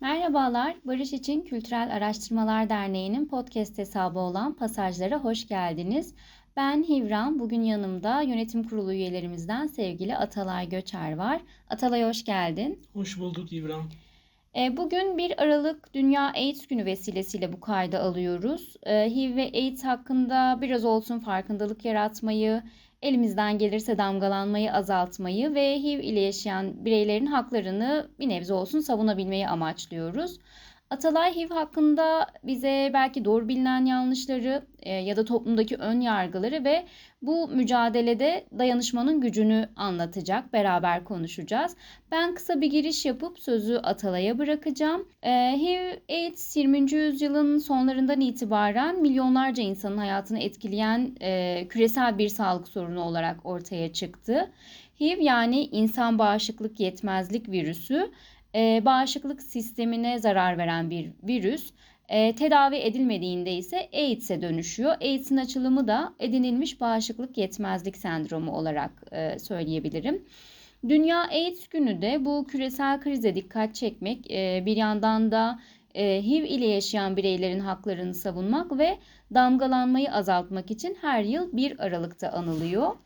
Merhabalar, Barış İçin Kültürel Araştırmalar Derneği'nin podcast hesabı olan Pasajlara hoş geldiniz. Ben Hivran, bugün yanımda yönetim kurulu üyelerimizden sevgili Atalay Göçer var. Atalay hoş geldin. Hoş bulduk İbrahim. E, Bugün 1 Aralık Dünya AIDS Günü vesilesiyle bu kaydı alıyoruz. E, HIV ve AIDS hakkında biraz olsun farkındalık yaratmayı, elimizden gelirse damgalanmayı azaltmayı ve HIV ile yaşayan bireylerin haklarını bir nebze olsun savunabilmeyi amaçlıyoruz. Atalay HIV hakkında bize belki doğru bilinen yanlışları e, ya da toplumdaki ön yargıları ve bu mücadelede dayanışmanın gücünü anlatacak, beraber konuşacağız. Ben kısa bir giriş yapıp sözü Atalay'a bırakacağım. E, HIV, AIDS 20. yüzyılın sonlarından itibaren milyonlarca insanın hayatını etkileyen e, küresel bir sağlık sorunu olarak ortaya çıktı. HIV yani insan bağışıklık yetmezlik virüsü e, bağışıklık sistemine zarar veren bir virüs. E, tedavi edilmediğinde ise AIDS'e dönüşüyor. AIDS'in açılımı da edinilmiş bağışıklık yetmezlik sendromu olarak e, söyleyebilirim. Dünya AIDS günü de bu küresel krize dikkat çekmek, e, bir yandan da e, HIV ile yaşayan bireylerin haklarını savunmak ve damgalanmayı azaltmak için her yıl 1 Aralık'ta anılıyor.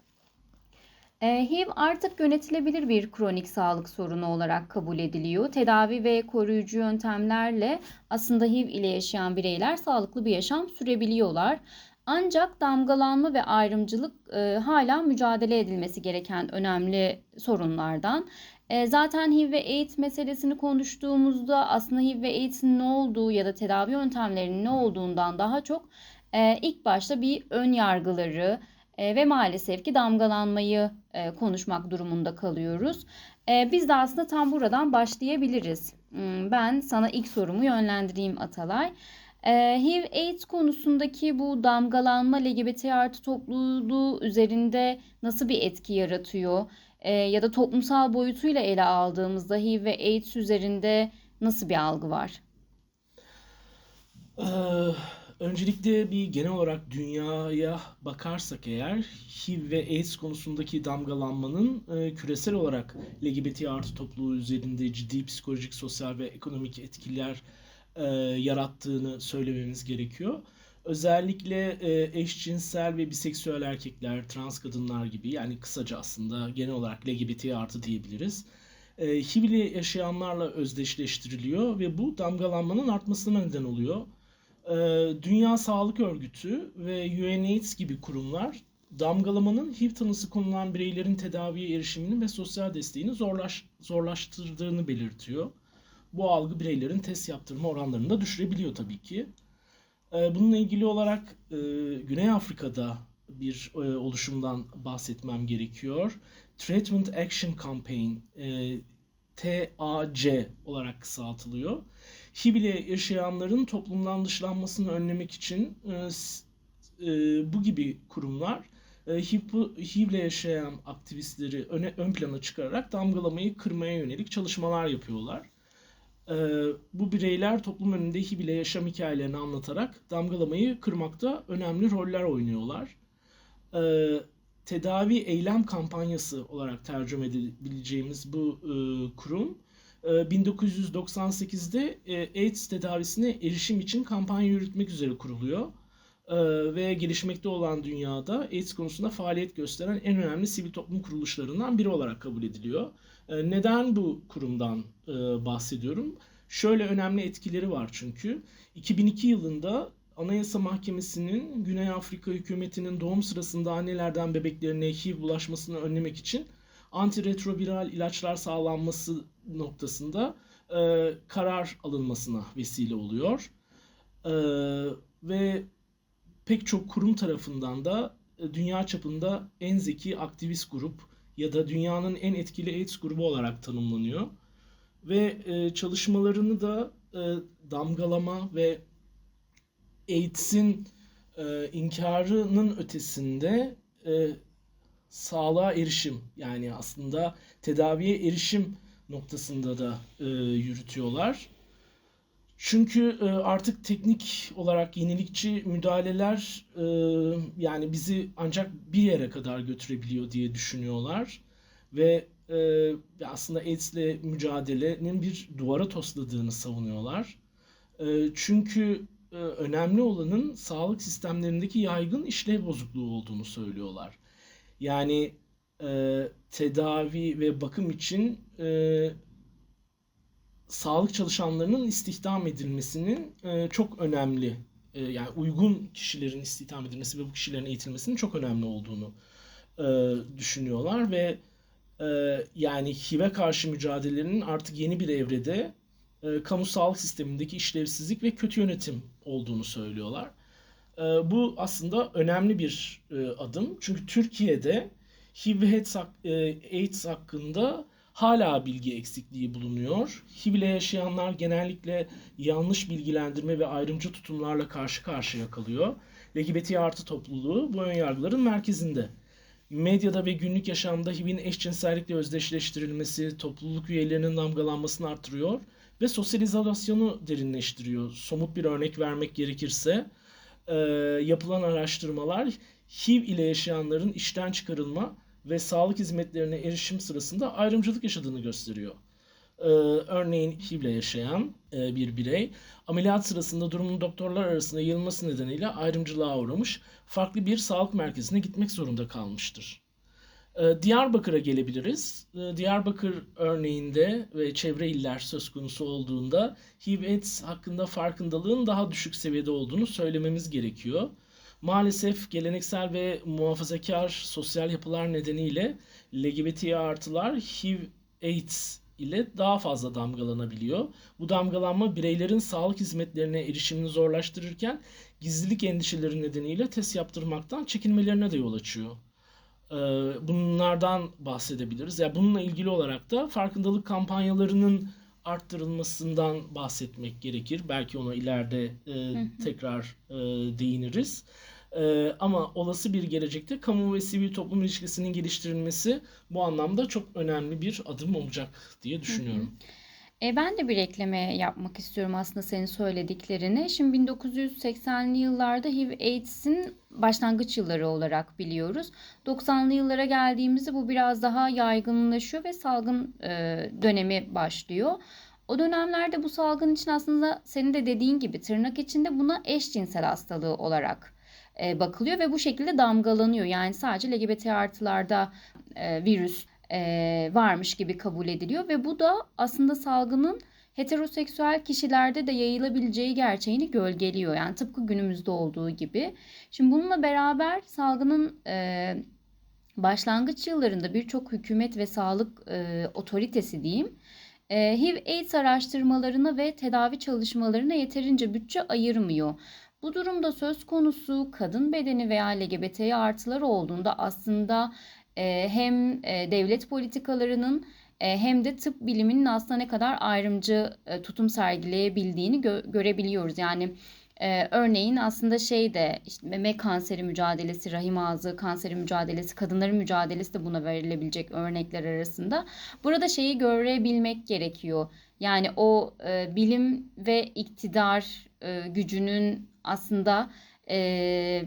E, HIV artık yönetilebilir bir kronik sağlık sorunu olarak kabul ediliyor. Tedavi ve koruyucu yöntemlerle aslında HIV ile yaşayan bireyler sağlıklı bir yaşam sürebiliyorlar. Ancak damgalanma ve ayrımcılık e, hala mücadele edilmesi gereken önemli sorunlardan. E, zaten HIV ve AIDS meselesini konuştuğumuzda aslında HIV ve AIDS'in ne olduğu ya da tedavi yöntemlerinin ne olduğundan daha çok e, ilk başta bir ön yargıları, e, ve maalesef ki damgalanmayı e, konuşmak durumunda kalıyoruz. E, biz de aslında tam buradan başlayabiliriz. Hmm, ben sana ilk sorumu yönlendireyim Atalay. E, HIV AIDS konusundaki bu damgalanma LGBT artı topluluğu üzerinde nasıl bir etki yaratıyor? E, ya da toplumsal boyutuyla ele aldığımızda HIV ve AIDS üzerinde nasıl bir algı var? Öncelikle bir genel olarak dünyaya bakarsak eğer HIV ve AIDS konusundaki damgalanmanın e, küresel olarak LGBT artı topluluğu üzerinde ciddi psikolojik, sosyal ve ekonomik etkiler e, yarattığını söylememiz gerekiyor. Özellikle e, eşcinsel ve biseksüel erkekler, trans kadınlar gibi yani kısaca aslında genel olarak LGBT artı diyebiliriz. E, HIV ile yaşayanlarla özdeşleştiriliyor ve bu damgalanmanın artmasına neden oluyor. E, Dünya Sağlık Örgütü ve UNAIDS gibi kurumlar damgalamanın HIV tanısı konulan bireylerin tedaviye erişimini ve sosyal desteğini zorlaş, zorlaştırdığını belirtiyor. Bu algı bireylerin test yaptırma oranlarını da düşürebiliyor tabii ki. Ee, bununla ilgili olarak e, Güney Afrika'da bir e, oluşumdan bahsetmem gerekiyor. Treatment Action Campaign, e, TAC olarak kısaltılıyor. HIV ile yaşayanların toplumdan dışlanmasını önlemek için bu gibi kurumlar HIV ile yaşayan aktivistleri öne, ön plana çıkararak damgalamayı kırmaya yönelik çalışmalar yapıyorlar. Ee, bu bireyler toplum önünde HIV ile yaşam hikayelerini anlatarak damgalamayı kırmakta önemli roller oynuyorlar. Ee, tedavi eylem kampanyası olarak tercüme edebileceğimiz bu e, kurum e, 1998'de e, AIDS tedavisine erişim için kampanya yürütmek üzere kuruluyor. E, ve gelişmekte olan dünyada AIDS konusunda faaliyet gösteren en önemli sivil toplum kuruluşlarından biri olarak kabul ediliyor. E, neden bu kurumdan e, bahsediyorum? Şöyle önemli etkileri var çünkü. 2002 yılında Anayasa Mahkemesi'nin Güney Afrika hükümetinin doğum sırasında annelerden bebeklerine HIV bulaşmasını önlemek için antiretroviral ilaçlar sağlanması noktasında e, karar alınmasına vesile oluyor. E, ve pek çok kurum tarafından da e, dünya çapında en zeki aktivist grup ya da dünyanın en etkili AIDS grubu olarak tanımlanıyor. Ve e, çalışmalarını da e, damgalama ve AIDS'in e, inkarının ötesinde e, sağlığa erişim yani aslında tedaviye erişim noktasında da e, yürütüyorlar. Çünkü e, artık teknik olarak yenilikçi müdahaleler e, yani bizi ancak bir yere kadar götürebiliyor diye düşünüyorlar ve e, aslında AIDS'le mücadelenin bir duvara tosladığını savunuyorlar. E, çünkü e, önemli olanın sağlık sistemlerindeki yaygın işlev bozukluğu olduğunu söylüyorlar. Yani e, tedavi ve bakım için e, sağlık çalışanlarının istihdam edilmesinin e, çok önemli, e, yani uygun kişilerin istihdam edilmesi ve bu kişilerin eğitilmesinin çok önemli olduğunu e, düşünüyorlar ve e, yani HIV'e karşı mücadelenin artık yeni bir evrede e, kamu sağlık sistemindeki işlevsizlik ve kötü yönetim olduğunu söylüyorlar. E, bu aslında önemli bir e, adım. Çünkü Türkiye'de HIV ve e, AIDS hakkında hala bilgi eksikliği bulunuyor. HIV ile yaşayanlar genellikle yanlış bilgilendirme ve ayrımcı tutumlarla karşı karşıya kalıyor. LGBT artı topluluğu bu önyargıların merkezinde. Medyada ve günlük yaşamda HIV'in eşcinsellikle özdeşleştirilmesi topluluk üyelerinin damgalanmasını artırıyor ve sosyalizasyonu derinleştiriyor. Somut bir örnek vermek gerekirse e, yapılan araştırmalar HIV ile yaşayanların işten çıkarılma ve sağlık hizmetlerine erişim sırasında ayrımcılık yaşadığını gösteriyor. Ee, örneğin HIV ile yaşayan e, bir birey ameliyat sırasında durumun doktorlar arasında yayılması nedeniyle ayrımcılığa uğramış, farklı bir sağlık merkezine gitmek zorunda kalmıştır. Ee, Diyarbakır'a gelebiliriz. Ee, Diyarbakır örneğinde ve çevre iller söz konusu olduğunda HIV/AIDS hakkında farkındalığın daha düşük seviyede olduğunu söylememiz gerekiyor. Maalesef geleneksel ve muhafazakar sosyal yapılar nedeniyle LGBT artılar HIV/AIDS ile daha fazla damgalanabiliyor. Bu damgalanma bireylerin sağlık hizmetlerine erişimini zorlaştırırken gizlilik endişeleri nedeniyle test yaptırmaktan çekinmelerine de yol açıyor. Ee, Bunlardan bahsedebiliriz. Ya bununla ilgili olarak da farkındalık kampanyalarının arttırılmasından bahsetmek gerekir. Belki ona ileride e, tekrar e, değiniriz. E, ama olası bir gelecekte kamu ve sivil toplum ilişkisinin geliştirilmesi bu anlamda çok önemli bir adım olacak diye düşünüyorum. E, ben de bir ekleme yapmak istiyorum aslında senin söylediklerine. Şimdi 1980'li yıllarda HIV/AIDS'in başlangıç yılları olarak biliyoruz. 90'lı yıllara geldiğimizde bu biraz daha yaygınlaşıyor ve salgın e, dönemi başlıyor. O dönemlerde bu salgın için aslında senin de dediğin gibi tırnak içinde buna eşcinsel hastalığı olarak e, bakılıyor ve bu şekilde damgalanıyor. Yani sadece LGBT artılarda e, virüs e, varmış gibi kabul ediliyor ve bu da aslında salgının heteroseksüel kişilerde de yayılabileceği gerçeğini gölgeliyor. Yani tıpkı günümüzde olduğu gibi. Şimdi bununla beraber salgının e, başlangıç yıllarında birçok hükümet ve sağlık e, otoritesi diyeyim e, HIV/AIDS araştırmalarına ve tedavi çalışmalarına yeterince bütçe ayırmıyor. Bu durumda söz konusu kadın bedeni veya LGBT artıları olduğunda aslında e, hem e, devlet politikalarının hem de tıp biliminin aslında ne kadar ayrımcı e, tutum sergileyebildiğini gö- görebiliyoruz. Yani e, örneğin aslında şey de işte meme kanseri mücadelesi, rahim ağzı kanseri mücadelesi, kadınların mücadelesi de buna verilebilecek örnekler arasında. Burada şeyi görebilmek gerekiyor. Yani o e, bilim ve iktidar e, gücünün aslında e,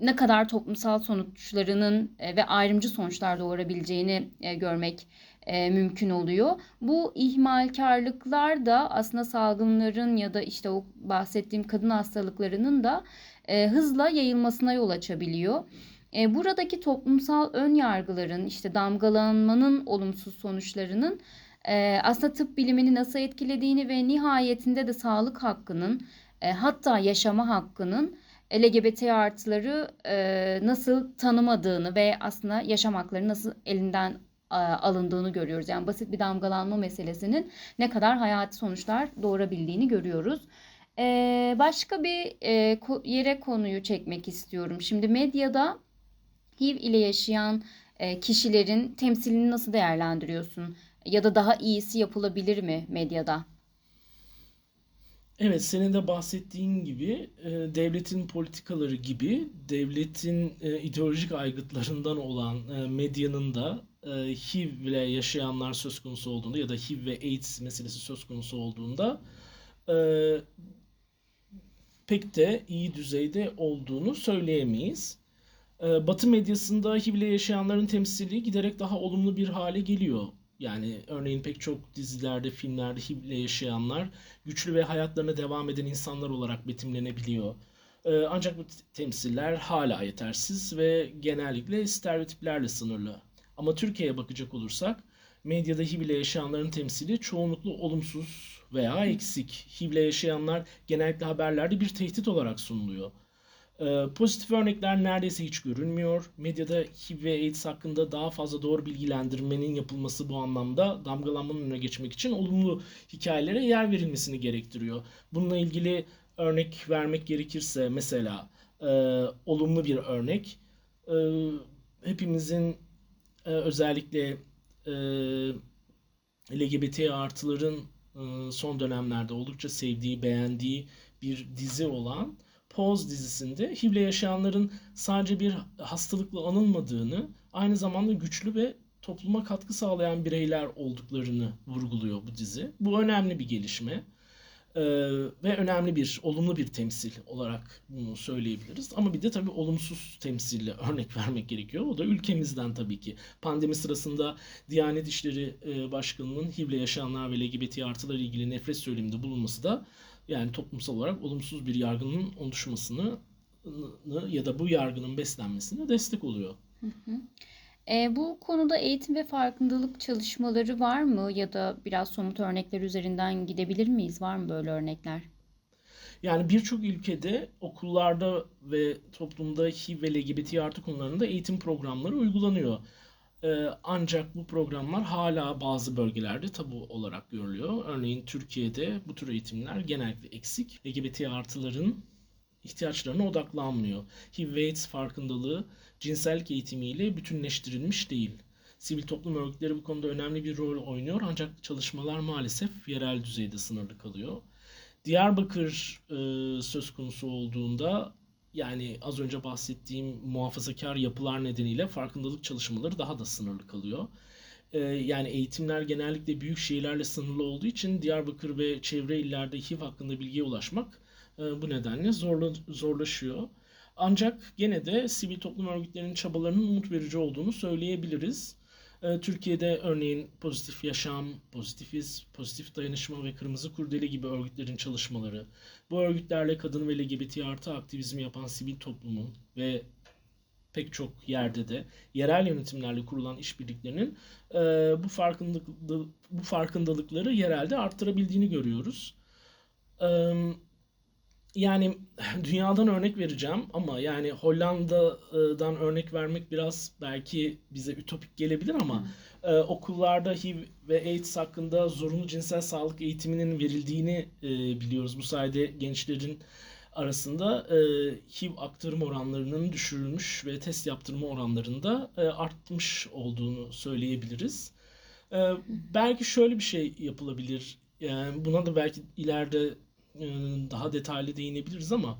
ne kadar toplumsal sonuçlarının e, ve ayrımcı sonuçlar doğurabileceğini e, görmek e, mümkün oluyor. Bu ihmalkarlıklar da aslında salgınların ya da işte o bahsettiğim kadın hastalıklarının da e, hızla yayılmasına yol açabiliyor. E, buradaki toplumsal ön yargıların işte damgalanmanın olumsuz sonuçlarının e, aslında tıp bilimini nasıl etkilediğini ve nihayetinde de sağlık hakkının e, hatta yaşama hakkının LGBT artıları e, nasıl tanımadığını ve aslında yaşam hakları nasıl elinden alındığını görüyoruz. Yani basit bir damgalanma meselesinin ne kadar hayati sonuçlar doğurabildiğini görüyoruz. E, başka bir e, yere konuyu çekmek istiyorum. Şimdi medyada HIV ile yaşayan e, kişilerin temsilini nasıl değerlendiriyorsun? Ya da daha iyisi yapılabilir mi medyada? Evet, senin de bahsettiğin gibi e, devletin politikaları gibi devletin e, ideolojik aygıtlarından olan e, medyanın da e, HIV ile yaşayanlar söz konusu olduğunda ya da HIV ve AIDS meselesi söz konusu olduğunda e, pek de iyi düzeyde olduğunu söyleyemeyiz. Ee, Batı medyasında HIV'le yaşayanların temsili giderek daha olumlu bir hale geliyor. Yani örneğin pek çok dizilerde, filmlerde HIV'le yaşayanlar güçlü ve hayatlarına devam eden insanlar olarak betimlenebiliyor. Ee, Ancak bu temsiller hala yetersiz ve genellikle stereotiplerle sınırlı. Ama Türkiye'ye bakacak olursak medyada HIV ile yaşayanların temsili çoğunlukla olumsuz veya eksik. HIV ile yaşayanlar genellikle haberlerde bir tehdit olarak sunuluyor. Ee, pozitif örnekler neredeyse hiç görünmüyor. Medyada HIV ve AIDS hakkında daha fazla doğru bilgilendirmenin yapılması bu anlamda damgalanmanın önüne geçmek için olumlu hikayelere yer verilmesini gerektiriyor. Bununla ilgili örnek vermek gerekirse mesela e, olumlu bir örnek. E, hepimizin e, özellikle e, LGBT artıların e, son dönemlerde oldukça sevdiği, beğendiği bir dizi olan Pose dizisinde HIV'le yaşayanların sadece bir hastalıkla anılmadığını, aynı zamanda güçlü ve topluma katkı sağlayan bireyler olduklarını vurguluyor bu dizi. Bu önemli bir gelişme. Ee, ve önemli bir, olumlu bir temsil olarak bunu söyleyebiliriz. Ama bir de tabii olumsuz temsille örnek vermek gerekiyor. O da ülkemizden tabii ki. Pandemi sırasında Diyanet İşleri e, Başkanı'nın HIV'le yaşayanlar ve LGBT artılarla ilgili nefret söyleminde bulunması da yani toplumsal olarak olumsuz bir yargının oluşmasını ya da bu yargının beslenmesine destek oluyor. E, bu konuda eğitim ve farkındalık çalışmaları var mı? Ya da biraz somut örnekler üzerinden gidebilir miyiz? Var mı böyle örnekler? Yani birçok ülkede okullarda ve toplumda HIV ve LGBT artı konularında eğitim programları uygulanıyor. Ee, ancak bu programlar hala bazı bölgelerde tabu olarak görülüyor. Örneğin Türkiye'de bu tür eğitimler genellikle eksik. LGBT artıların ihtiyaçlarına odaklanmıyor. HIV ve AIDS farkındalığı cinsellik eğitimiyle bütünleştirilmiş değil. Sivil toplum örgütleri bu konuda önemli bir rol oynuyor ancak çalışmalar maalesef yerel düzeyde sınırlı kalıyor. Diyarbakır e, söz konusu olduğunda yani az önce bahsettiğim muhafazakar yapılar nedeniyle farkındalık çalışmaları daha da sınırlı kalıyor. E, yani eğitimler genellikle büyük şehirlerle sınırlı olduğu için Diyarbakır ve çevre illerde HIV hakkında bilgiye ulaşmak e, bu nedenle zorla, zorlaşıyor. Ancak gene de sivil toplum örgütlerinin çabalarının umut verici olduğunu söyleyebiliriz. Ee, Türkiye'de örneğin Pozitif Yaşam, Pozitifiz, Pozitif Dayanışma ve Kırmızı Kurdele gibi örgütlerin çalışmaları, bu örgütlerle kadın ve LGBT artı aktivizmi yapan sivil toplumun ve pek çok yerde de yerel yönetimlerle kurulan işbirliklerinin e, bu farkındalık bu farkındalıkları yerelde arttırabildiğini görüyoruz. E, yani dünyadan örnek vereceğim ama yani Hollanda'dan örnek vermek biraz belki bize ütopik gelebilir ama e, okullarda HIV ve AIDS hakkında zorunlu cinsel sağlık eğitiminin verildiğini e, biliyoruz. Bu sayede gençlerin arasında e, HIV aktarım oranlarının düşürülmüş ve test yaptırma oranlarında e, artmış olduğunu söyleyebiliriz. E, belki şöyle bir şey yapılabilir. Yani buna da belki ileride daha detaylı değinebiliriz ama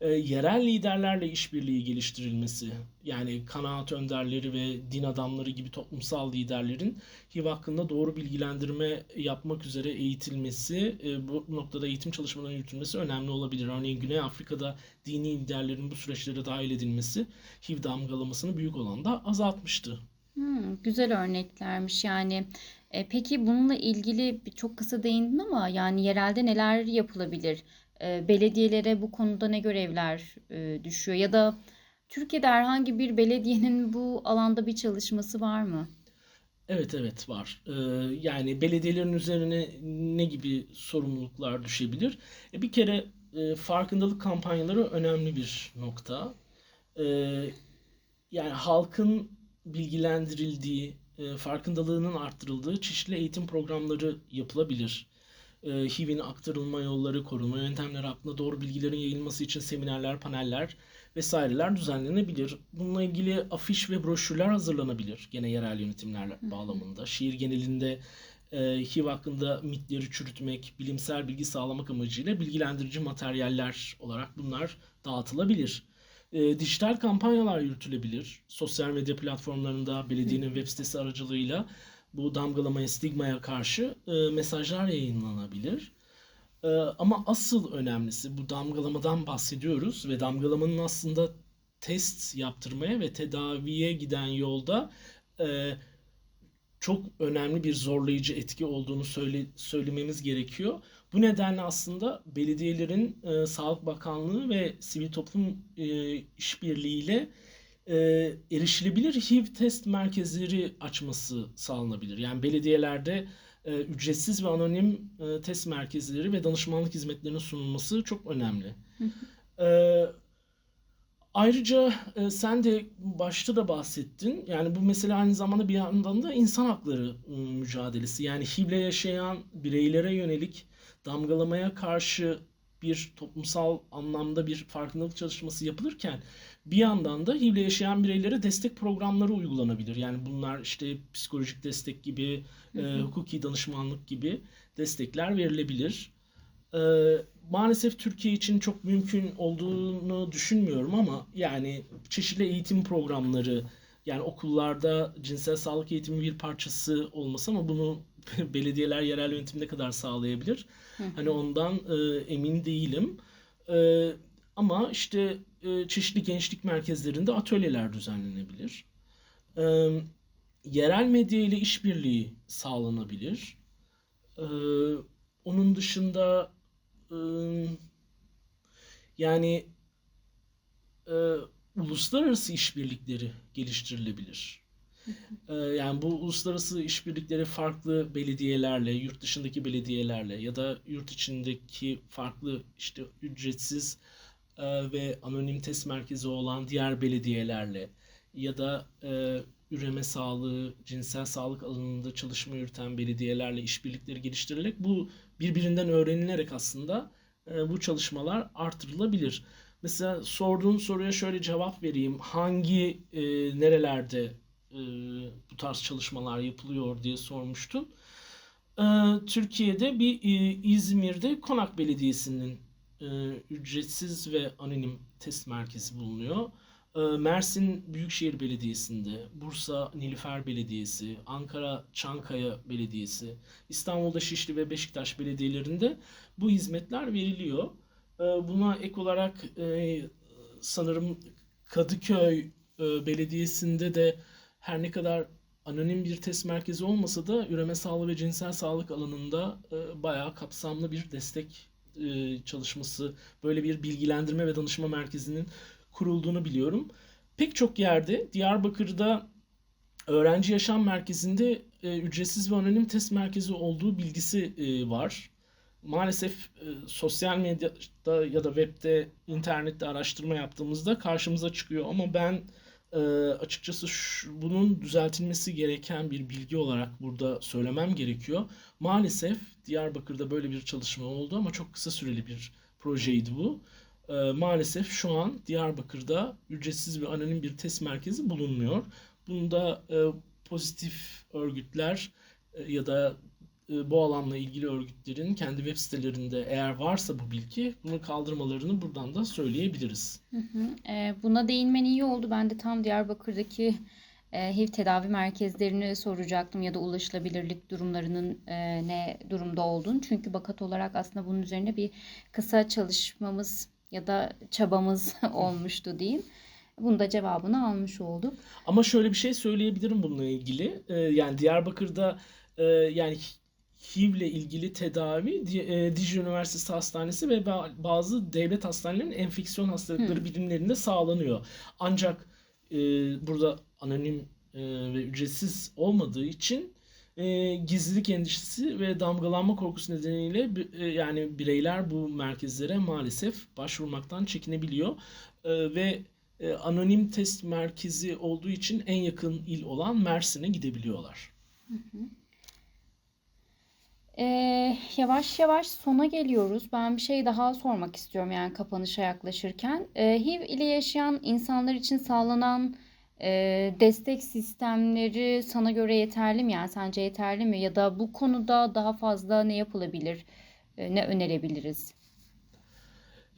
e, yerel liderlerle işbirliği geliştirilmesi, yani kanaat önderleri ve din adamları gibi toplumsal liderlerin HIV hakkında doğru bilgilendirme yapmak üzere eğitilmesi, e, bu noktada eğitim çalışmalarının yürütülmesi önemli olabilir. Örneğin Güney Afrika'da dini liderlerin bu süreçlere dahil edilmesi HIV damgalamasını büyük oranda azaltmıştı. Hmm, güzel örneklermiş yani. E, peki bununla ilgili çok kısa değindin ama yani yerelde neler yapılabilir? E, belediyelere bu konuda ne görevler e, düşüyor? Ya da Türkiye'de herhangi bir belediyenin bu alanda bir çalışması var mı? Evet evet var. Ee, yani belediyelerin üzerine ne gibi sorumluluklar düşebilir? E, bir kere e, farkındalık kampanyaları önemli bir nokta. Ee, yani halkın bilgilendirildiği, e, farkındalığının arttırıldığı çeşitli eğitim programları yapılabilir. E, HIV'in aktarılma yolları, korunma yöntemleri hakkında doğru bilgilerin yayılması için seminerler, paneller vesaireler düzenlenebilir. Bununla ilgili afiş ve broşürler hazırlanabilir gene yerel yönetimler bağlamında. Şehir genelinde e, HIV hakkında mitleri çürütmek, bilimsel bilgi sağlamak amacıyla bilgilendirici materyaller olarak bunlar dağıtılabilir. E, dijital kampanyalar yürütülebilir. Sosyal medya platformlarında belediyenin web sitesi aracılığıyla bu damgalamaya, stigmaya karşı e, mesajlar yayınlanabilir. E, ama asıl önemlisi bu damgalamadan bahsediyoruz ve damgalamanın aslında test yaptırmaya ve tedaviye giden yolda e, çok önemli bir zorlayıcı etki olduğunu söyle, söylememiz gerekiyor. Bu nedenle aslında belediyelerin e, Sağlık Bakanlığı ve sivil toplum e, işbirliğiyle e, erişilebilir HIV test merkezleri açması sağlanabilir. Yani belediyelerde e, ücretsiz ve anonim e, test merkezleri ve danışmanlık hizmetlerinin sunulması çok önemli. E, ayrıca e, sen de başta da bahsettin. Yani bu mesele aynı zamanda bir yandan da insan hakları e, mücadelesi. Yani HIV'le yaşayan bireylere yönelik damgalamaya karşı bir toplumsal anlamda bir farkındalık çalışması yapılırken bir yandan da HIV'le yaşayan bireylere destek programları uygulanabilir. Yani bunlar işte psikolojik destek gibi, Hı e, hukuki danışmanlık gibi destekler verilebilir. E, maalesef Türkiye için çok mümkün olduğunu düşünmüyorum ama yani çeşitli eğitim programları yani okullarda cinsel sağlık eğitimi bir parçası olması ama bunu belediyeler yerel yönetim ne kadar sağlayabilir? Hı Hani ondan e, emin değilim. E, ama işte e, çeşitli gençlik merkezlerinde atölyeler düzenlenebilir. E, yerel medya ile işbirliği sağlanabilir. E, onun dışında e, yani e, uluslararası işbirlikleri geliştirilebilir. Ee, Yani bu uluslararası işbirlikleri farklı belediyelerle, yurt dışındaki belediyelerle ya da yurt içindeki farklı işte ücretsiz e, ve anonim test merkezi olan diğer belediyelerle ya da e, üreme sağlığı, cinsel sağlık alanında çalışma yürüten belediyelerle işbirlikleri geliştirilerek bu birbirinden öğrenilerek aslında e, bu çalışmalar artırılabilir. Mesela sorduğun soruya şöyle cevap vereyim. Hangi e, nerelerde e, bu tarz çalışmalar yapılıyor diye sormuştun. E, Türkiye'de bir e, İzmir'de Konak Belediyesi'nin ücretsiz ve anonim test merkezi bulunuyor. Mersin Büyükşehir Belediyesi'nde, Bursa Nilüfer Belediyesi, Ankara Çankaya Belediyesi, İstanbul'da Şişli ve Beşiktaş belediyelerinde bu hizmetler veriliyor. Buna ek olarak sanırım Kadıköy Belediyesi'nde de her ne kadar anonim bir test merkezi olmasa da üreme sağlığı ve cinsel sağlık alanında e, bayağı kapsamlı bir destek e, çalışması, böyle bir bilgilendirme ve danışma merkezinin kurulduğunu biliyorum. Pek çok yerde Diyarbakır'da öğrenci yaşam merkezinde e, ücretsiz ve anonim test merkezi olduğu bilgisi e, var. Maalesef sosyal medyada ya da webde, internette araştırma yaptığımızda karşımıza çıkıyor ama ben e, açıkçası şu- bunun düzeltilmesi gereken bir bilgi olarak burada söylemem gerekiyor. Maalesef Diyarbakır'da böyle bir çalışma oldu ama çok kısa süreli bir projeydi bu. E, maalesef şu an Diyarbakır'da ücretsiz ve anonim bir test merkezi bulunmuyor. Bunda e, pozitif örgütler e, ya da bu alanla ilgili örgütlerin kendi web sitelerinde eğer varsa bu bilgi bunu kaldırmalarını buradan da söyleyebiliriz. Hı hı. E, buna değinmen iyi oldu. Ben de tam Diyarbakır'daki e, HIV tedavi merkezlerini soracaktım ya da ulaşılabilirlik durumlarının e, ne durumda olduğunu. Çünkü bakat olarak aslında bunun üzerine bir kısa çalışmamız ya da çabamız olmuştu diyeyim. Bunun da cevabını almış olduk. Ama şöyle bir şey söyleyebilirim bununla ilgili. Ee, yani Diyarbakır'da e, yani HIV ile ilgili tedavi e, Dicle Üniversitesi Hastanesi ve ba- bazı devlet hastanelerinin enfeksiyon hastalıkları Hı. birimlerinde sağlanıyor. Ancak e, burada anonim e, ve ücretsiz olmadığı için e, gizlilik endişesi ve damgalanma korkusu nedeniyle e, yani bireyler bu merkezlere maalesef başvurmaktan çekinebiliyor. E, ve e, anonim test merkezi olduğu için en yakın il olan Mersin'e gidebiliyorlar. Ee, yavaş yavaş sona geliyoruz. Ben bir şey daha sormak istiyorum yani kapanışa yaklaşırken. Ee, HIV ile yaşayan insanlar için sağlanan e, destek sistemleri sana göre yeterli mi? Yani sence yeterli mi? Ya da bu konuda daha fazla ne yapılabilir? E, ne önerebiliriz?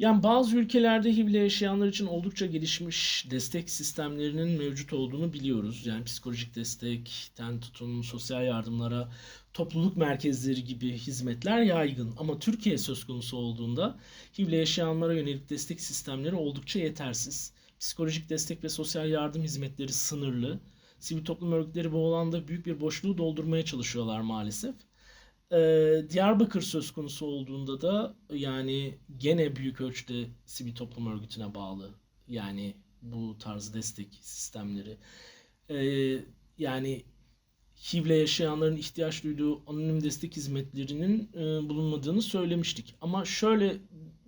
Yani bazı ülkelerde HIV ile yaşayanlar için oldukça gelişmiş destek sistemlerinin mevcut olduğunu biliyoruz. Yani psikolojik destekten tutun sosyal yardımlara, topluluk merkezleri gibi hizmetler yaygın. Ama Türkiye söz konusu olduğunda HIV ile yaşayanlara yönelik destek sistemleri oldukça yetersiz. psikolojik destek ve sosyal yardım hizmetleri sınırlı. Sivil toplum örgütleri bu alanda büyük bir boşluğu doldurmaya çalışıyorlar maalesef. Ee, Diyarbakır söz konusu olduğunda da yani gene büyük ölçüde sivil toplum örgütüne bağlı. Yani bu tarz destek sistemleri. Ee, yani HIV'le yaşayanların ihtiyaç duyduğu anonim destek hizmetlerinin e, bulunmadığını söylemiştik. Ama şöyle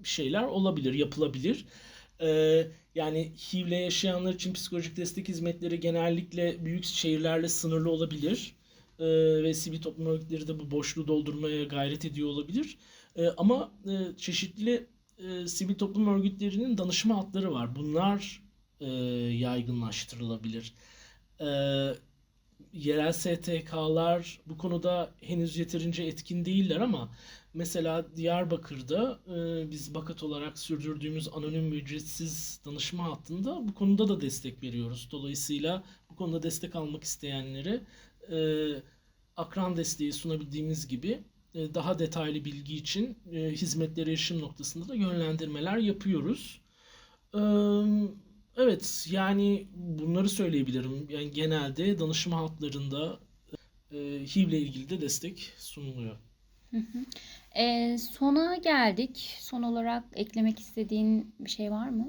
şeyler olabilir, yapılabilir. Ee, yani HIV'le yaşayanlar için psikolojik destek hizmetleri genellikle büyük şehirlerle sınırlı olabilir. Ee, ve sivil toplum örgütleri de bu boşluğu doldurmaya gayret ediyor olabilir. Ee, ama e, çeşitli e, sivil toplum örgütlerinin danışma hatları var. Bunlar e, yaygınlaştırılabilir. Ee, yerel STK'lar bu konuda henüz yeterince etkin değiller ama mesela Diyarbakır'da e, biz Bakat olarak sürdürdüğümüz anonim ücretsiz danışma hattında bu konuda da destek veriyoruz. Dolayısıyla bu konuda destek almak isteyenlere e, akran desteği sunabildiğimiz gibi e, daha detaylı bilgi için e, hizmetlere erişim noktasında da yönlendirmeler yapıyoruz. Eee, Evet, yani bunları söyleyebilirim. Yani genelde danışma hatlarında e, HIV ile ilgili de destek sunuluyor. Hı hı. Ee, sona geldik. Son olarak eklemek istediğin bir şey var mı?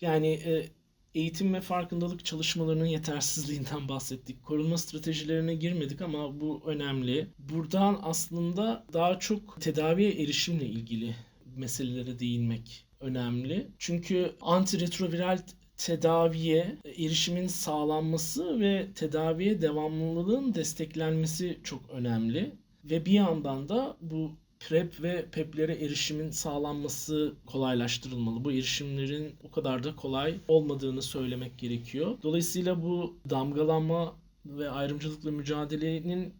Yani e, eğitim ve farkındalık çalışmalarının yetersizliğinden bahsettik. Korunma stratejilerine girmedik ama bu önemli. Buradan aslında daha çok tedaviye erişimle ilgili meselelere değinmek önemli. Çünkü antiretroviral tedaviye erişimin sağlanması ve tedaviye devamlılığın desteklenmesi çok önemli. Ve bir yandan da bu PrEP ve PEP'lere erişimin sağlanması kolaylaştırılmalı. Bu erişimlerin o kadar da kolay olmadığını söylemek gerekiyor. Dolayısıyla bu damgalanma ve ayrımcılıkla mücadelenin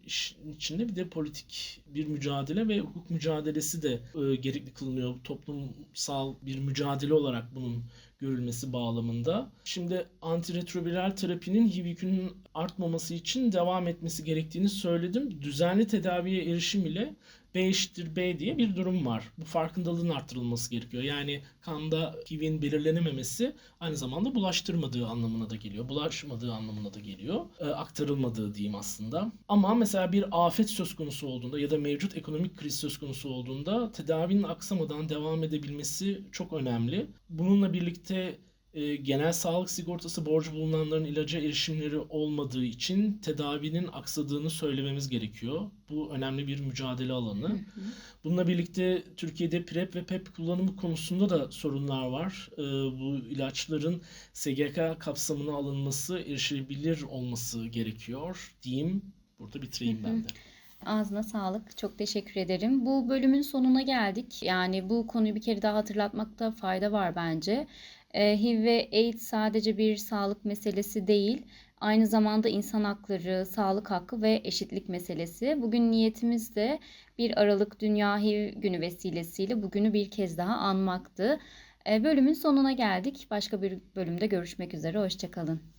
içinde bir de politik bir mücadele ve hukuk mücadelesi de e, gerekli kılınıyor. Toplumsal bir mücadele olarak bunun görülmesi bağlamında. Şimdi antiretroviral terapinin HIV yükünün artmaması için devam etmesi gerektiğini söyledim. Düzenli tedaviye erişim ile B eşittir B diye bir durum var. Bu farkındalığın arttırılması gerekiyor. Yani kanda HIV'in belirlenememesi aynı zamanda bulaştırmadığı anlamına da geliyor. Bulaşmadığı anlamına da geliyor. E, aktarılmadığı diyeyim aslında. Ama mesela bir afet söz konusu olduğunda ya da mevcut ekonomik kriz söz konusu olduğunda tedavinin aksamadan devam edebilmesi çok önemli. Bununla birlikte e, genel sağlık sigortası borcu bulunanların ilaca erişimleri olmadığı için tedavinin aksadığını söylememiz gerekiyor. Bu önemli bir mücadele alanı. Bununla birlikte Türkiye'de PrEP ve PEP kullanımı konusunda da sorunlar var. E, bu ilaçların SGK kapsamına alınması, erişilebilir olması gerekiyor diyeyim. Burada bitireyim ben de. Ağzına sağlık. Çok teşekkür ederim. Bu bölümün sonuna geldik. Yani bu konuyu bir kere daha hatırlatmakta fayda var bence. Ee, HIV ve AIDS sadece bir sağlık meselesi değil, aynı zamanda insan hakları, sağlık hakkı ve eşitlik meselesi. Bugün niyetimiz de 1 Aralık Dünya HIV Günü vesilesiyle bugünü bir kez daha anmaktı. Ee, bölümün sonuna geldik. Başka bir bölümde görüşmek üzere. Hoşçakalın.